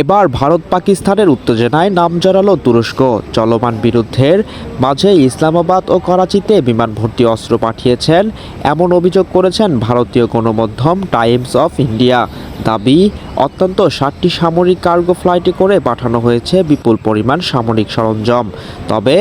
এবার ভারত পাকিস্তানের উত্তেজনায় নাম জড়ালো তুরস্ক। চলমান বিরুদ্ধের মাঝে ইসলামাবাদ ও করাচিতে বিমান ভর্তি অস্ত্র পাঠিয়েছেন। এমন অভিযোগ করেছেন ভারতীয় গণমাধ্যম টাইমস অফ ইন্ডিয়া। দাবি অত্যন্ত ষাটটি সামরিক কার্গো ফ্লাইটে করে পাঠানো হয়েছে বিপুল পরিমাণ সামরিক সরঞ্জাম। তবে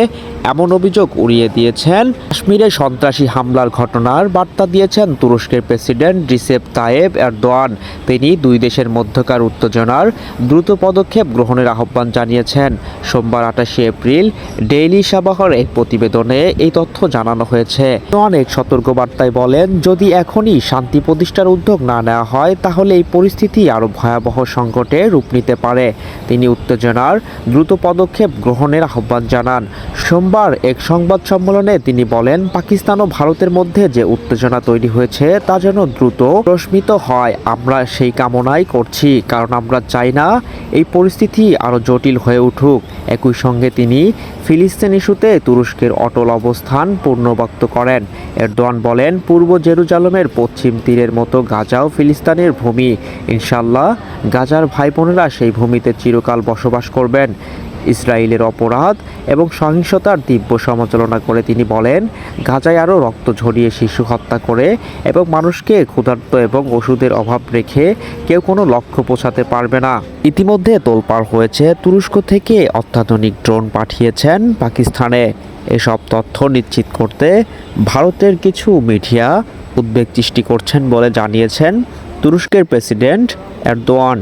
এমন অভিযোগ উড়িয়ে দিয়েছেন কাশ্মীরে সন্ত্রাসী হামলার ঘটনার বার্তা দিয়েছেন তুরস্কের প্রেসিডেন্ট রিসেপ তায়েব এরদোয়ান। তিনি দুই দেশের মধ্যকার উত্তেজনার দ্রুত পদক্ষেপ গ্রহণের আহ্বান জানিয়েছেন। সোমবার আঠাশে এপ্রিল ডেইলি সাবাহর এক প্রতিবেদনে এই তথ্য জানানো হয়েছে। অনেক সতর্কবার্তায় বলেন, যদি এখনই শান্তি প্রতিষ্ঠার উদ্যোগ না নেওয়া হয়, তাহলে এই পরিস্থিতি আরও ভয়াবহ সংকটে রূপ নিতে পারে। তিনি উত্তেজনার, দ্রুত পদক্ষেপ গ্রহণের আহ্বান জানান। সোমবার এক সংবাদ সম্মেলনে তিনি বলেন, পাকিস্তান ও ভারতের মধ্যে যে উত্তেজনা তৈরি হয়েছে, তা যেন দ্রুত প্রশমিত হয়। আমরা সেই কামনাই করছি, কারণ আমরা চাই না এই পরিস্থিতি আরও জটিল হয়ে উঠুক। একই সঙ্গে তিনি ফিলিস্তিন ইস্যুতে তুরস্কের অটল অবস্থান পূর্ণব্যক্ত করেন। এরদোয়ান বলেন, পূর্ব জেরুজালমের পশ্চিম তীরের মতো গাজাও ফিলিস্তানের ভূমি। ইনশাল্লাহ গাজার ভাই বোনেরা সেই ভূমিতে চিরকাল বসবাস করবেন। ইসরায়েলের অপরাধ এবং সহিংসতার তীব্র সমালোচনা করে তিনি বলেন, গাজায় আরও রক্ত ঝরিয়ে শিশু হত্যা করে এবং মানুষকে ক্ষুধার্ত এবং ওষুধের অভাব রেখে কেউ কোনো লক্ষ্য পৌঁছাতে পারবে না। ইতিমধ্যে তোলপাড় হয়েছে তুরস্ক থেকে অত্যাধুনিক ড্রোন পাঠিয়েছেন পাকিস্তানে। এসব তথ্য নিশ্চিত করতে ভারতের কিছু মিডিয়া উদ্বেগ সৃষ্টি করছেন বলে জানিয়েছেন তুরস্কের প্রেসিডেন্ট এরদোয়ান।